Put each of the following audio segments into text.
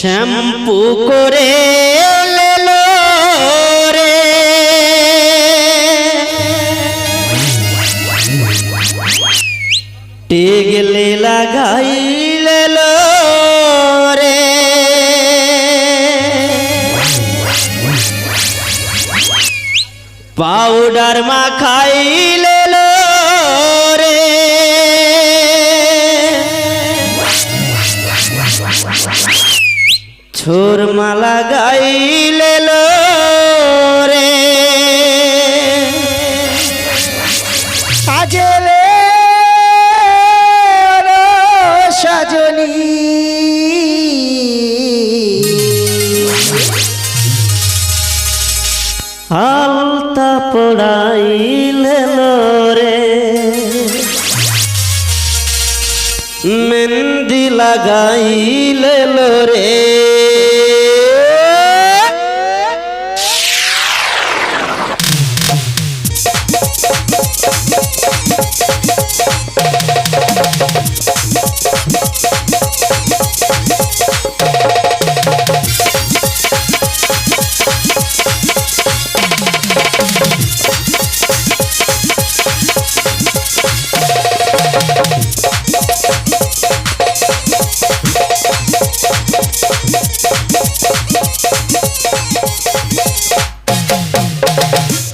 Shampoo করে টেগলে লাগাই রে। পাউডার মাখাই ছোর মালা গাইলে লো রে। সাজলে সাজনী। হালতা পড়াইলে রে। মেহেন্দি লাগাইলে রে।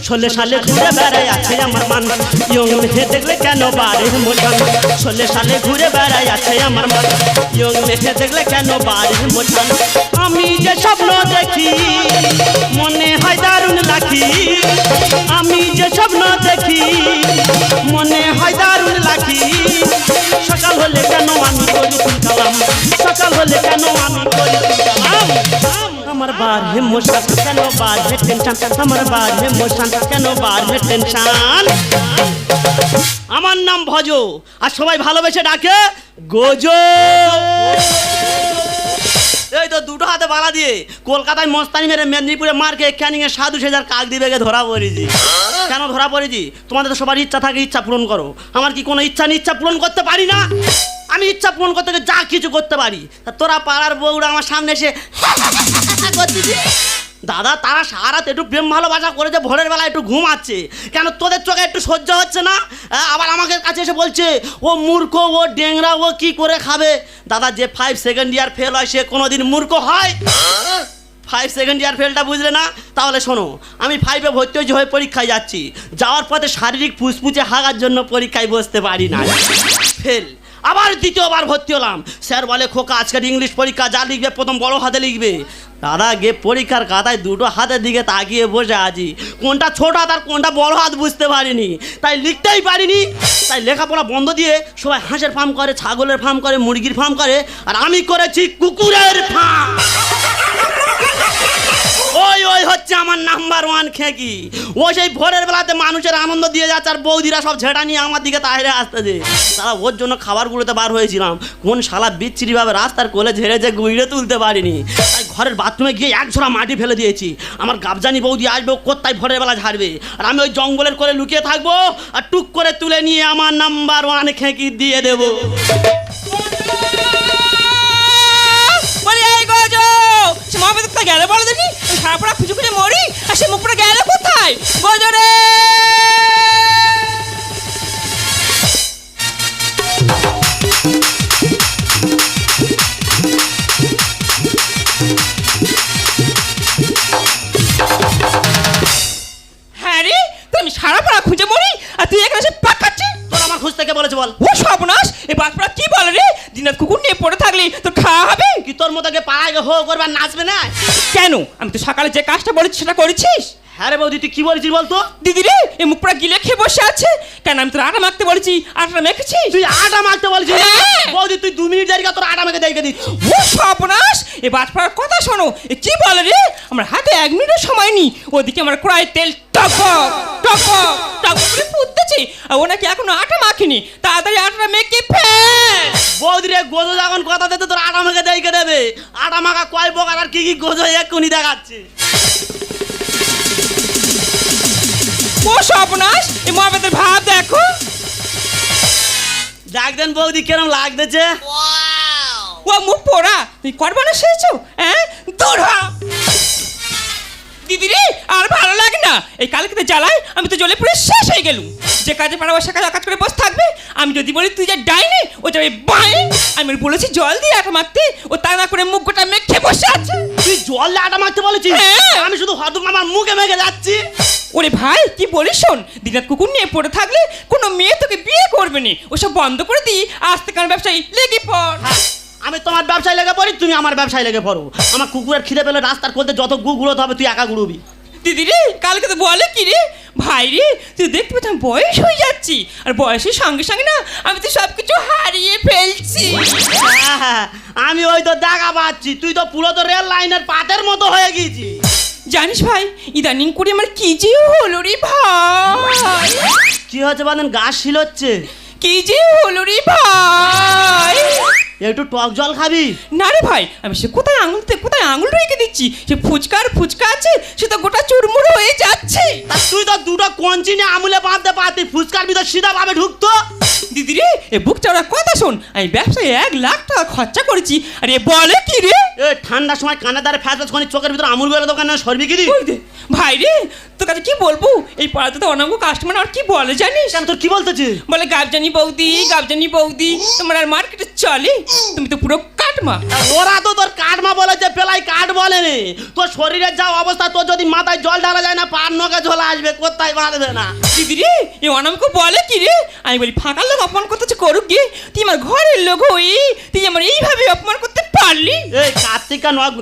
ছোলে সালে ঘুরে বেড়াই আছে আমার মান। ইয়ং মেহে দেখলে কেন বাড়ে মোটান ছোলে সালে ঘুরে বেড়াই আছে আমার মান। ইয়ং মেহে দেখলে কেন বাড়ে মোটান আমি যে স্বপ্ন দেখি, মনে হয় দারুণ লাখি আমি যে স্বপ্ন দেখি, মনে হয় দারুণ লাখি সকাল হলে কেন আমি করি সকাল হলে কেন আমি করি আমার বাড়ে মোশান কেন বাড়ে টেনশন? আমার বাড়ে মোশান কেন বাড়ে টেনশন? আমার নাম ভজ, আর সবাই ভালোবেসে ডাকে গোজো। এই তো দুটো হাতে বালা দিয়ে কলকাতায় মস্তানি মেরে মেদিনীপুরে মার্কে ক্যানিং এ সাধু সেজার কাক দিবেগে ধরা পড়েছি। কেন ধরা পড়েছি? তোমাদের তো সবার ইচ্ছা থাকে, ইচ্ছা পূরণ করো। আমার কি কোনো ইচ্ছা নেই ইচ্ছা পূরণ করতে পারি না? আমি ইচ্ছা পূরণ করতে যা কিছু করতে পারি। তা তোরা পাড়ার বউরা আমার সামনে এসে দাদা, তারা সারা একটু প্রেম ভালোবাসা করেছে, ভোরের বেলা একটু ঘুমাচ্ছে। কেন তোদের চোখে একটু সহ্য হচ্ছে না? আবার আমাকে কাছে এসে বলছে, ও মূর্খ, ও ডেংরা, ও কি করে খাবে? দাদা, যে ফাইভ সেকেন্ড ইয়ার ফেল হয়, সে কোনোদিন মূর্খ হয়? ফাইভ সেকেন্ড ইয়ার ফেলটা বুঝলে না? তাহলে শোনো, আমি ফাইভে ভর্তি হয়েছি হয়ে পরীক্ষায় যাচ্ছি। যাওয়ার পথে শারীরিক ফুসফুচে হাগার জন্য পরীক্ষায় বসতে পারি না। ফেল আবার দ্বিতীয়বার ভর্তি হলাম। স্যার বলে, খোকা, আজকের ইংলিশ পরীক্ষা যা লিখবে, প্রথম বড় হাতে লিখবে। দাদা গে পরীক্ষার খাতায় দুটো হাতের দিকে তাকিয়ে বসে আছি। কোনটা ছোট হাত আর কোনটা বড় হাত বুঝতে পারিনি। তাই লিখতেই পারিনি। তাই লেখাপড়া বন্ধ দিয়ে সবাই হাঁসের ফার্ম করে, ছাগলের ফার্ম করে, মুরগির ফার্ম করে, আর আমি করেছি কুকুরের ফার্ম। ওই ওই হচ্ছে আমার নাম্বার ওয়ান খেকি। ও সেই ভোরের বেলাতে মানুষের আনন্দ দিয়ে যাচ্ছে আর বৌদিরা সব ঝেড়া নিয়ে আমার দিকে তাহলে আসতেছে। তারা ওর জন্য খাবারগুলোতে বার হয়েছিলাম। কোন শালা বিচ্ছিরিভাবে রাস্তার কোলে ঝেড়েছে গুইড়ে তুলতে পারিনি। তাই ঘরের বাথরুমে গিয়ে এক ঝোড়া মাটি ফেলে দিয়েছি। আমার গাবজানি বৌদি আসবে, ও কোথায় ভোরের বেলা ঝাড়বে? আর আমি ওই জঙ্গলের কোলে লুকিয়ে থাকব আর টুক করে তুলে নিয়ে আমার নাম্বার ওয়ান খেকি দিয়ে দেবো। গেল দেখি? সারা পড়া খুঁজে খুঁজে মরি আর সে মুখটা গেল কোথায়? গজো বলেছে বল। ও সর্বনাশ! এই বাজপাড়া কি বলে রে? দিনাত কুকুর নিয়ে পড়ে থাকলি তো খাওয়া হবে? কি তোর মতো পাড়ায় হো করবে নাচবে না? কেন? আমি তো সকালে যে কাজটা বলেছি সেটা করেছিস? হ্যাঁ রে বৌদি তুই কি বলেছিস বলতো? দিদি রে এই মুখ পুরা গিলে খেয়ে বসে আছে। কেন আমি তোর আটা মাখতে বলেছি? আটা মেখেছিস তুই আটা মারতে বলছিস? হ্যাঁ। বৌদি তুই দু মিনিট কর, তোর আটা মেখে দেখে দিচ্ছি ও সর্বনাশ! এই বাজপাড়ার কথা শোনো। এ কি বলে রে? আমার হাতে এক মিনিটের সময় নেই। ওদিকে আমার কড়াই তেল টক টক টক করে ফুটতেছে। আর ও নাকি এখনও আটা মাখিনি। তাড়াতাড়ি আটাটা মেখে ফেল! বৌদি রে গোজো যখন কথা দিতে তোর আটা মেখে দেখে দেবে। আটা মাখা কয় প্রকার আর কি কি গোজো এক্ষুনি দেখাচ্ছে ও সর্বনাশ এই মহাবেদের ভাব দেখো। দেখ দেন বৌদি কেরম লাগতেছে। ও মুখ পোড়া তুই করব না সেছো হ্যাঁ? দূর হ। দিদি রে আর ভালো লাগে না। এই কালকে তো জ্বালায় আমি তো জলে পুরো শেষ হয়ে গেলুম। যে কাজে পারাবো সে কাজে কাজ করে বসে থাকবে আমি যদি বলি তুই যা ডাইনে ও যাবে বাঁয়ে আমি ওর বলেছি জল দিয়ে আটা মাখতে ও তা না করে মুখ গোটা মেখে বসে আছে। তুই জল দিয়ে আটা মারতে বলেছিস? হ্যাঁ। আমি শুধু হয়তো আমার মুখে মেখে যাচ্ছি। ওরে ভাই কি বলিস শোন দিনাত কুকুর নিয়ে পড়ে থাকলে কোনো মেয়ে তোকে বিয়ে করবে না। ওসব বন্ধ করে দিই আজ থেকে আমার ব্যবসায়ী লেগে পড়। হ্যাঁ, আমি তোমার ব্যবসায় লেগে পড়ি তুমি আমার ব্যবসায় লেগে পড়ো। আমার কুকুরের খিদে পেলে রাস্তার করতে যত গু গুলোতে হবে তুই একা গুড়বি। দিদি রে কালকে তো বলে কি রে? ভাই রে তুই দেখতে পেতাম বয়স হয়ে যাচ্ছি। আর বয়সের সঙ্গে সঙ্গে না আমি তো সব কিছু হারিয়ে ফেলছি। আমি ওই তো দেখা পাচ্ছি তুই তো পুরো তো রেল লাইনের পাতের মতো হয়ে গেছিস। জানিস ভাই ইদানিং করে আমার কি যে হলো রে ভাই? কি হচ্ছে বাদেন গাছ শিল হচ্ছে কি যে হলো রে ভাই? একটু টক জল খাবি? না রে ভাই আমি সে কোথায় আঙুলতে কোথায় আঙুল রেখে দিচ্ছি? সে ফুচকার ফুচকা আছে সে তো গোটা চুরমুড় হয়ে যাচ্ছে। তুই তো দুটো কঞ্চি নিয়ে আমুলে বাঁধতে পারতি ফুচকার ভিতর সিধা ভাবে ঢুকতো? দিদি রে এ বুক চড়া কথা শোন। আমি ব্যবসায় এক লাখ টাকা খরচা করেছি। আর এ বলে কি রে? এ ঠান্ডার সময় কানে দ্বারে ফ্যাস ফ্যাস করে চোখের ভিতর আমুল বেরো দোকানে সরবি কি ভাই রে তোর কাছে কি বলব? এই পাড়াতে তো অনাঙ্গ কাস্টমার আর কি বলে জানিস? কেন তোর কি বলতেছিস? বলে গাবজানি বৌদি গাবজানি বৌদি তোমার আর মার্কেটে চলে। তুমি তো পুরো কাটমা। ওরা তো তোর কাঠমা বলেছে পেলাই কাঠ বলেনি। তোর শরীরের যা অবস্থা তোর যদি মাথায় জল ঢালা যায় না পার নখে ঝোলা আসবে কোথায় বাঁধবে না? দিদি রে এ অনামকে বলে কি রে? আমি বলি ফাঁকা লোক অপমান করতেছে করুক গিয়ে। তুই আমার ঘরের লোক হই তুই আমার এইভাবে অপমান করতে পারলি? এই কার্তিক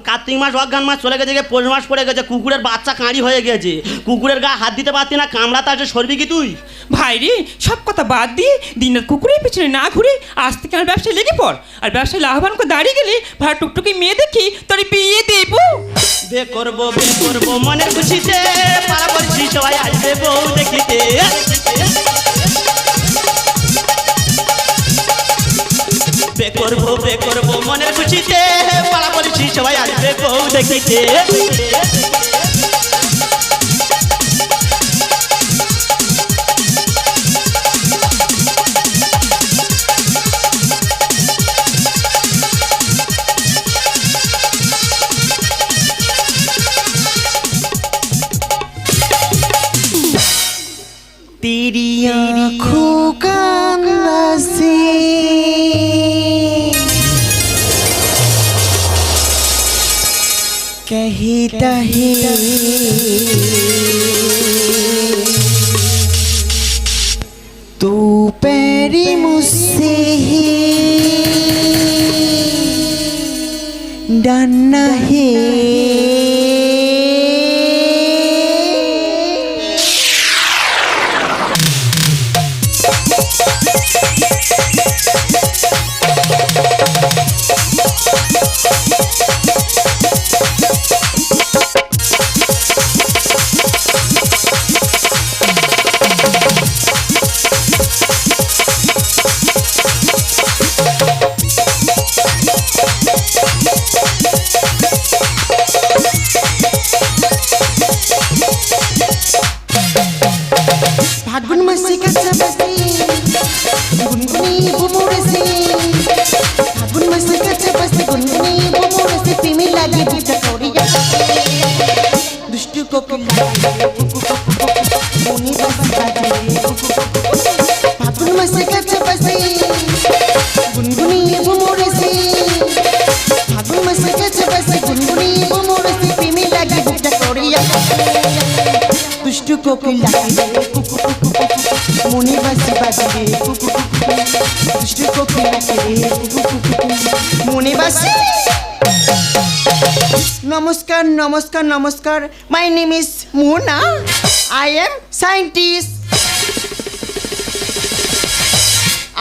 কার্তিক মাস অজ্ঞান মাস চলে গেছে পৌষ মাস পড়ে গেছে কুকুরের বাচ্চা কাঁড়ি হয়ে গেছে। কুকুরের গায়ে হাত দিতে পারতি না কামড়াতে আছে সরবি কি তুই? ভাই রে সব কথা বাদ দিয়ে দিনের কুকুরের পিছনে না ঘুরে আজ থেকে আমার ব্যবসায় লেগে পড়। আর ব্যবসায় লাভবান করে দাঁড়িয়ে গেলে ভাড়া টুকটুকি মেয়ে দেখি তোর বিয়ে দেবো। বে করব বে করব মনের খুশিতে পাড়া করছি সবাই আসবে বউ দেখিতে। বে করব বে করব মনের খুশিতে। পালা বলছি সবাই আসবে বউ দেখিতে। कहता है নমস্কার নমস্কার। My name is Mona I am scientist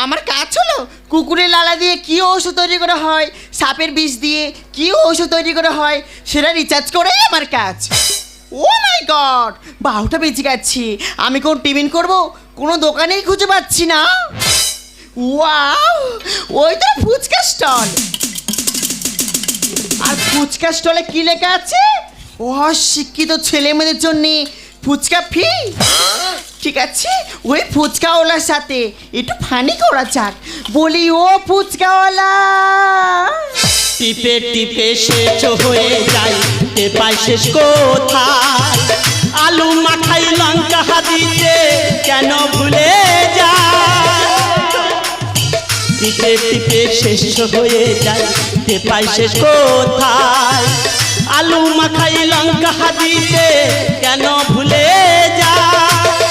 আমার কাজ হলো কুকুরের লালা দিয়ে কী ওষুধ তৈরি করা হয়, সাপের বিষ দিয়ে কী ওষুধ তৈরি করা হয়, সেটা রিচার্জ করেই আমার কাজ। ও মাই গড বাহুটা বেঁচে গেছি। আমি কোন টিফিন করব, কোনো দোকানেই খুঁজে পাচ্ছি না। ওয়াও ওই তো ফুচকা স্টল। আর ফুচকা স্টলে কি লেখা আছে? অশিক্ষিত ছেলে মেয়েদের জন্য ফুচকা ফ্রি। ঠিক আছে, ওই ফুচকাওয়ালার সাথে একটু ফানি করা যাক। বলি, ও ফুচকাওয়ালা। টিপে টিপে শেষ হয়ে যায় টেপাই শেষ কোথায়? আলু মাখাই লঙ্কা হাদিতে কেন ভুলে যায়? টিপে টিপে শেষ হয়ে যায়। টেপাই শেষ কোথায়? আলু মাখাই লঙ্কা হাদিতে কেন ভুলে যায়?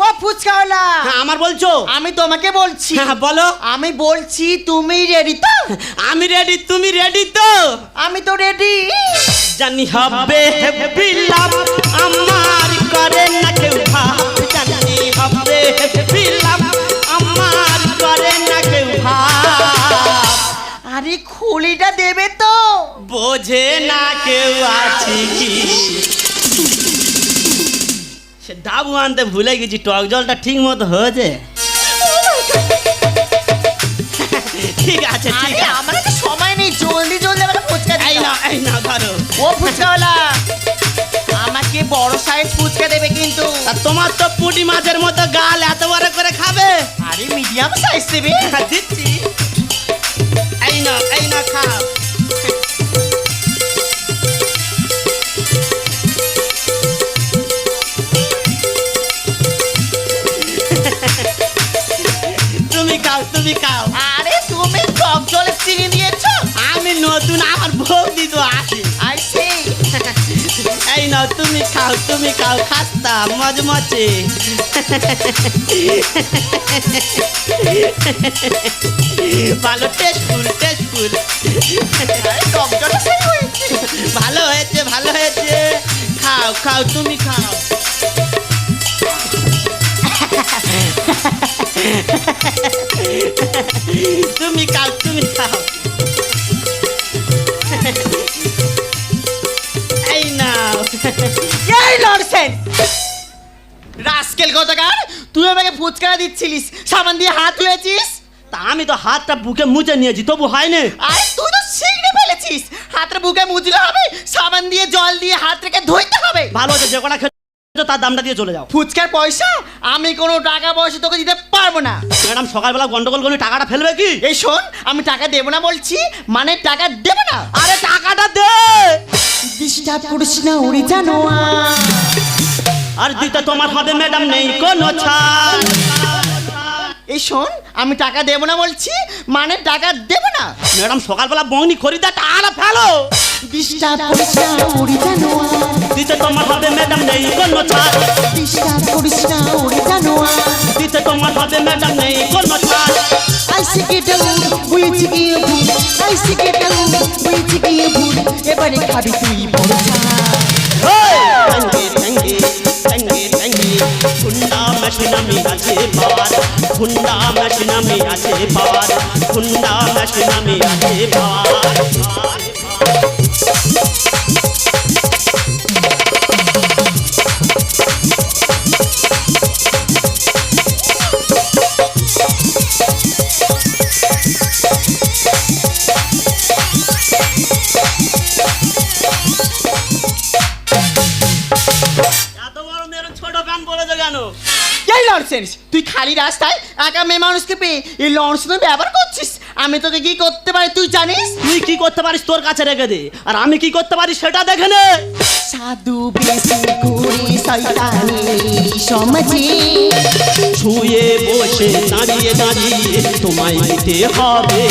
ও ফুচকাওয়ালা। হ্যাঁ আমার বলছো? আমি তোমাকে বলছি। হ্যাঁ বলো। আমি বলছি তুমি রেডি তো? আমি রেডি তুমি রেডি তো? আমি তো রেডি জানি হবে আমার করে না বোঝে না কেউ আছে কি? সে ডাবু আনতে ভুলে গেছি টক জলটা ঠিক মতো হয়েছে? ঠিক আছে ঠিক আমার তো সময় নেই জলদি জলদি আমাকে ফুচকা এই না এই না ধরো। ও ফুচকাওয়ালা আমাকে বড় সাইজ ফুচকা দেবে কিন্তু। তোমার তো পুঁটি মাছের মতো গাল এত বড় করে খাবে? আরে মিডিয়াম সাইজ দেবে। দিচ্ছি। এই না এই না খাও। তুমি খাও খাস্তা মজমচে ভালো টেস্টফুল টেস্টফুল। ভালো হয়েছে ভালো হয়েছে। খাও খাও, তুমি খাও। তুমি খাও তুমি খাও। এই লড়ছেন রাস্কেল কোথাকার? তুই আমাকে ফুচকা দিচ্ছিলিস সামান দিয়ে হাত ধুয়েছিস? তা আমি তো হাতটা বুকে মুছে নিয়েছি, তবু হয়নি। আরে তুই তো শিখে ফেলেছিস। হাতটা বুকে মুজলে হবে, সাবান দিয়ে, জল দিয়ে হাত রেখে ধুইতে হবে। ভালো হচ্ছে যে কটা খেয়েছো তার দামটা দিয়ে চলে যাও। ফুচকার পয়সা? আমি কোনো টাকা পয়সা তোকে দিতে পারব না। ম্যাডাম, সকালবেলা গন্ডগোল করলে টাকাটা ফেলবে কি? এই শোন, আমি টাকা দেবো না বলছি মানে টাকা দেবো না। আরে টাকাটা দে! ডিস্টার্ব করিস না উড়ে জানো আর দিতে তোমার হবে ম্যাডাম নেই কোনো ছাড়। এই শোন আমি টাকা দেবো না বলছি মানে টাকা দেবো না। ম্যাডাম সকালবেলা বংনি খরিদা টাকাটা ফেলো। ডিস্টার্ব করিস না উড়ে জানো দিতে তোমার হবে ম্যাডাম নেই কোনো ছাড়। ডিস্টার্ব করিস না উড়ে জানো দিতে তোমার হবে ম্যাডাম নেই কোনো ছাড়। আইসি কেটাল বুঝেছি গিয়ে ভুল আইসি কেটাল বুঝেছি গিয়ে ভুল এবারে খাবি তুই বড় থ্যাঙ্গে থ্যাঙ্গে থ্যাঙ্গে থ্যাঙ্গে হুন্ডা মেশিন আমি আছে পাওয়ার। হুন্ডা মেশিন আমি আছে পাওয়ার। হুন্ডা মেশিন আমি আছে পাওয়ার। একা মেয়ে মানুষকে পেয়ে এই লঞ্চ তুই ব্যবহার করছিস? আমি তোকে কি করতে পারি তুই জানিস? তুই কি করতে পারিস তোর কাছে রেখে দে। আর আমি কি করতে পারি সেটা দেখে নে। সাধু বেশি ঘুরে শয়তানি সমাজে। শুয়ে বসে দাঁড়িয়ে দাঁড়িয়ে তোমায় দিতে হবে।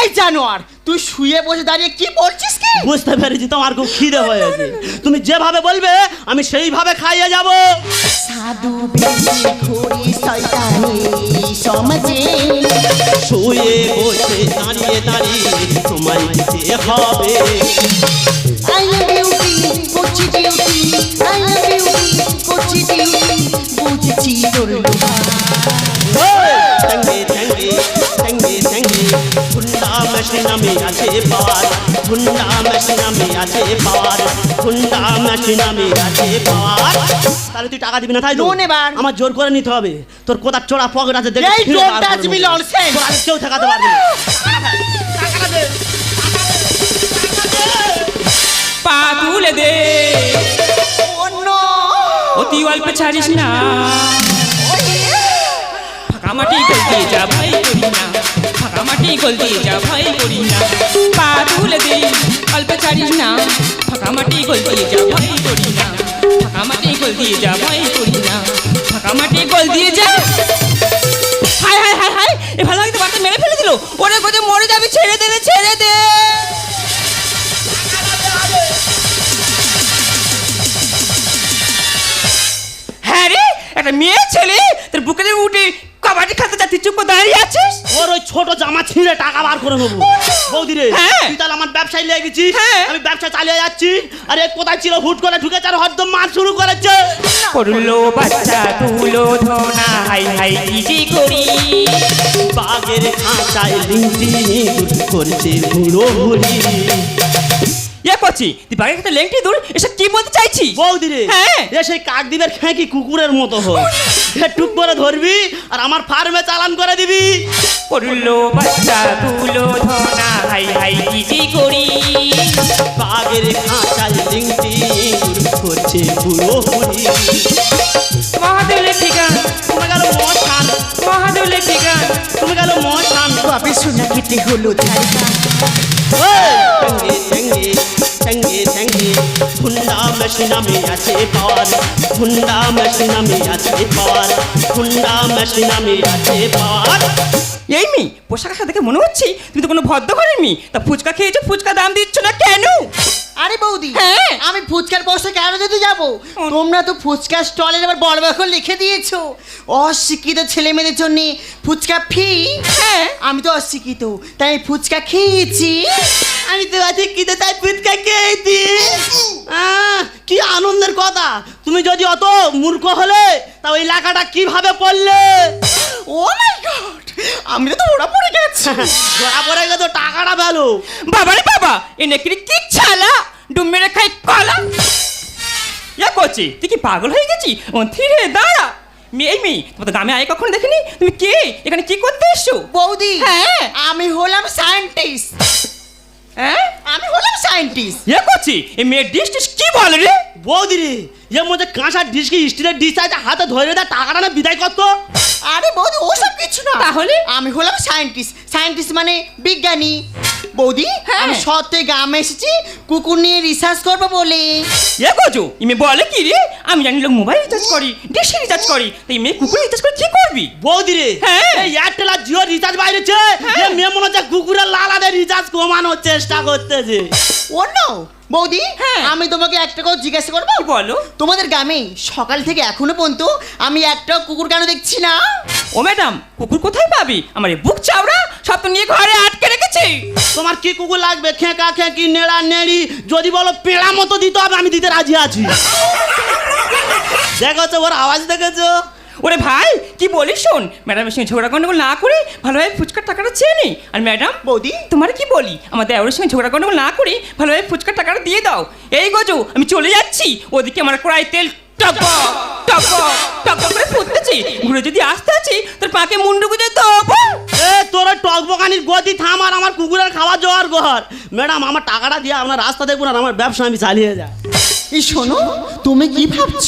এই জানোয়ার তুই শুয়ে বসে দাঁড়িয়ে কি বলছিস কি? বুঝতে পেরেছি তোমার খুব খিদে হয়েছে। তুমি যেভাবে বলবে আমি সেইভাবে খাইয়ে যাব। সাধু ঘুরে শয়তানি সমাজে। শুয়ে বসে দাঁড়িয়ে দাঁড়িয়ে তোমায় দিতে হবে। আই লাভ বিউটি করছি ডিউটি আই লাভ বিউটি করছি ডিউটি বুঝেছি তোর হুন্ডা মেশিন আমি আছে পাওয়ার হুন্ডা মেশিন আমি আছে পাওয়ার হুন্ডা মেশিন আমি আছে পাওয়ার তাহলে তুই টাকা দিবি না তাই তো? লোন এবার। আমার জোর করে নিতে হবে তোর কোথার চোরা পকেট আছে দেখে এই কেউ ঠেকাতে পারবে না। দে। পা তুলে দে অতি অল্প ছাড়িস না ফাঁকা মাটি দিয়ে যা ভয় করি না ফাঁকা মাটি গোল দিয়ে যা ভয় করি না। পা তুলে দে অল্প ছাড়িস না। ফাঁকা মাটি গোল দিয়ে যা ভয় করি না। ফাঁকা মাটি গোল দিয়ে যা ভয় করি না। ফাঁকা মাটি গোল দিয়ে যা। হাই হাই হাই হাই এ ভালো লাগতে বাচ্চা মেরে ফেলে দিল। ওরে কোথায় মরে যাবে, ছেড়ে দে ছেড়ে দে। হ্যাঁ রে, একটা মেয়ে, ছেলে, তোর বুকে উঠে কাবাডি খেলতে যাচ্ছি চুপ করে দাঁড়িয়ে আছিস? ওর ওই ছোট জামা ছিঁড়ে টাকা বার করে নেব। বৌদি রে হ্যাঁ। তুই তাহলে আমার ব্যবসায় লেগে গেছিস? হ্যাঁ। আমি ব্যবসা চালিয়ে যাচ্ছি। আরে কোথায় ছিল? হুট করে ঢুকেছে আর হরদম মার শুরু করেছে। করল বাচ্চা তুলো ধনা হাই হাই কি করি। বাঘের খাঁচায় লিংটি করছে বুড়ো বুড়ি ইয়ে করছি? তুই লেংটি দূর এসব কি বলতে চাইছি বৌদি রে হ্যাঁ। এ সেই কাকদ্বীপের খেঁকি কুকুরের মতো হোক টুক করে ধরবি আর আমার ফার্মে চালান করে দিবি। করল বাচ্চা তুলো ধনা হাই হাই কি করি। বাঘের লিংটি করছে বুড়ো মহাদেবের ঠিকান? গেল মশান মহাদেবের ঠিকান তুমি গেল মশান বাবে সোনা কেটে হলো জায়গা ঠেঙ্গে ঠেঙ্গে ঠেঙ্গে ঠেঙ্গে হুন্ডা মেশিনামে আছে পার হুন্ডা মেশিনামে আছে পাওয়ার। হুন্ডা মেশিনামে আছে পাওয়ার। এই মি পোশাক আশাক দেখে মনে হচ্ছে তুমি তো কোনো ভদ্র ঘরের মি তা ফুচকা খেয়েছো ফুচকা দাম দিচ্ছ না কেন? আরে বৌদি হ্যাঁ। আমি ফুচকার পয়সা কেন যেতে যাব? তোমরা তো ফুচকা স্টলের আবার বড় বড় করে লিখে দিয়েছ। অশিক্ষিত ছেলে মেয়েদের জন্য ফুচকা ফি। হ্যাঁ। আমি তো অশিক্ষিত তাই ফুচকা খেয়েছি। আমি তো আছি কিতে তাই পিৎকা খেয়েছি আহ, কি আনন্দের কথা। তুমি যদি অত মূর্খ হলে তা ওই এলাকাটা কীভাবে পড়লে? ও মাই গড আমি তো ওরা পড়ে গেছি। ধরা পড়ে গেছে টাকাটা পেল বাবারে বাবা এ নাকি কি ছালা? ডুম মেরে খাই কলা? ইয়া করছি তুই কি পাগল হয়ে গেছি? ও ধীরে দাঁড়া। মেয়ে মেয়ে তোমার তো গ্রামে আয় কখনো দেখিনি? তুমি কে? এখানে কি করতে এসছো? বৌদি হ্যাঁ। আমি হলাম সায়েন্টিস্ট হ্যাঁ? আমি হলাম সায়েন্টিস্ট ইয়ে করছি? এই মেয়ের ডিশ টিশ কি বলে রে? বৌদি রে এর মধ্যে কাঁসার কি স্টিলের ডিশ আছে হাতে ধরে দেয় টাকাটা না বিদায় করতো। আরে বৌদি ওসব কিছু না। তাহলে? আমি হলাম সায়েন্টিস্ট সায়েন্টিস্ট মানে বিজ্ঞানী। বৌদি হ্যাঁ। আমি সত্যি গ্রামে এসেছি কুকুর নিয়ে রিসার্চ করব বলে। ইয়ে করছ? এই মেয়ে বলে কি রে? আমি জানি লোক মোবাইল রিচার্জ করি ডিশ রিচার্জ করি। তো এই মেয়ে কুকুর রিচার্জ করে কি করবি? বৌদি রে হ্যাঁ। এই এয়ারটেল আর জিও রিচার্জ বাইরেছে। যে মেয়ে মনে হচ্ছে রিচার্জ কমানোর চেষ্টা করতেছে। নো বৌদি হ্যাঁ। আমি তোমাকে একটা কথা জিজ্ঞাসা করব? বলো? তোমাদের গ্রামে সকাল থেকে এখনও পর্যন্ত আমি একটা কুকুর কেন দেখছি না? ও ম্যাডাম কুকুর কোথায় পাবি? আমার এই বুক চাওড়া সব তো নিয়ে ঘরে আটকে রেখেছি। তোমার কি কুকুর লাগবে? খেঁকা খেঁকি নেড়া নেড়ি। যদি বলো পেড়া মতো দিতে হবে আমি দিতে রাজি আছি। দেখেছ ওর আওয়াজ দেখেছ? ওরে ভাই কি বলি শোন? ম্যাডামের সঙ্গে ঝগড়া গন্ডগোল না করে ভালোভাবে ফুচকার টাকাটা চেয়ে নে। আর ম্যাডাম বৌদি? তোমার কি বলি? আমার দেওরের সঙ্গে ঝগড়া গন্ডগোল না করে ভালোভাবে ফুচকার টাকাটা দিয়ে দাও। এই গজো আমি চলে যাচ্ছি। ওদিকে আমার কড়াই তেল টক টক টক করে ফুটতেছি। ঘুরে যদি আসতে আছি তোর পাকে মুন্ডু গুজে দেবো। এ তোর ওই টকবকানির গতি থাম আর আমার কুকুরের খাওয়া জোয়ার ঘর। ম্যাডাম আমার টাকাটা দিয়ে আপনার রাস্তা দেখুন আর আমার ব্যবসা আমি চালিয়ে এই শোনো তুমি কি ভাবছ?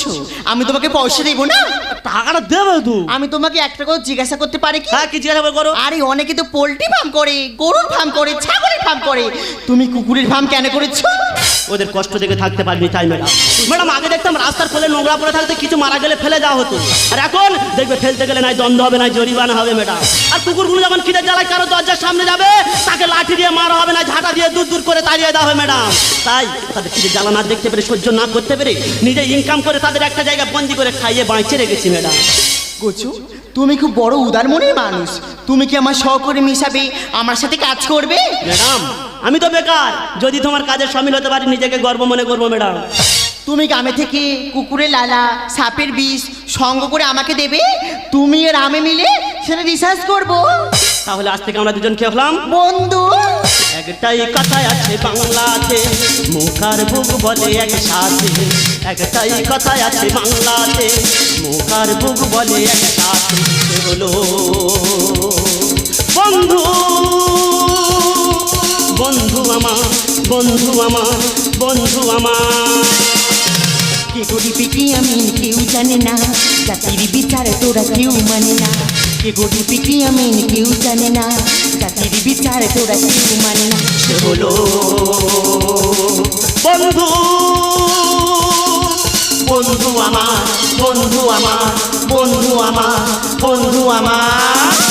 আমি তোমাকে পয়সা দেবো না? টাকাটা দেবে তো আমি তোমাকে একটা কথা জিজ্ঞাসা করতে পারি কি? হ্যাঁ কি জিজ্ঞাসা করো? আরে অনেকে তো পোল্ট্রি ফার্ম করে গরুর ফার্ম করে ছাগলের ফার্ম করে। তুমি কুকুরের ফার্ম কেন করেছ? ওদের কষ্ট দেখে থাকতে পারবি তাই ম্যাডাম ম্যাডাম আগে দেখতাম রাস্তার ফলে নোংরা পড়ে থাকতে কিছু মারা গেলে ফেলে দেওয়া হতো। আর এখন দেখবে ফেলতে গেলে নাই দ্বন্দ্ব হবে না জরিমানা হবে ম্যাডাম। আর কুকুরগুলো যখন খিদে জ্বালায় কারও দরজার সামনে যাবে তাকে লাঠি দিয়ে মারা হবে না ঝাঁটা দিয়ে দূর দূর করে তাড়িয়ে দেওয়া হবে ম্যাডাম। তাই তাদের খিদে জ্বালা না দেখতে পেরে সহ্য না করতে পেরে নিজে ইনকাম করে তাদের একটা জায়গায় বন্দি করে খাইয়ে বাঁচিয়ে রেখেছি ম্যাডাম। গোচু তুমি খুব বড় উদার মনের মানুষ। তুমি কি আমার সহকর্মী হিসাবে আমার সাথে কাজ করবে? ম্যাডাম আমি তো বেকার। যদি তোমার কাজের সামিল হতে পারি নিজেকে গর্ব মনে করব ম্যাডাম। তুমি গ্রামে থেকে কুকুরের লালা সাপের বিষ সঙ্গ করে আমাকে দেবে? তুমি আর আমি মিলে সেটা রিসার্চ করব। তাহলে আজ থেকে আমরা দুজন খেয়ে হলাম বন্ধু। একটাই কথাই আছে বাংলাতে মুখার বুক বলে একসাথে একটাই কথাই আছে বাংলাতে মুখার বুক বলে একসাথে হলো বন্ধু। আমার, বন্ধু আমার বন্ধু আমার। কি গরিবে কি আমি কেউ জানে না, জাতির বিচার তোরা কেউ মানে না। কে গরিবে কি আমি কেউ জানে না, জাতির বিচার তোরা কেউ মানে না। সে হলো বন্ধু বন্ধু আমার বন্ধু আমার বন্ধু আমার বন্ধু আমার।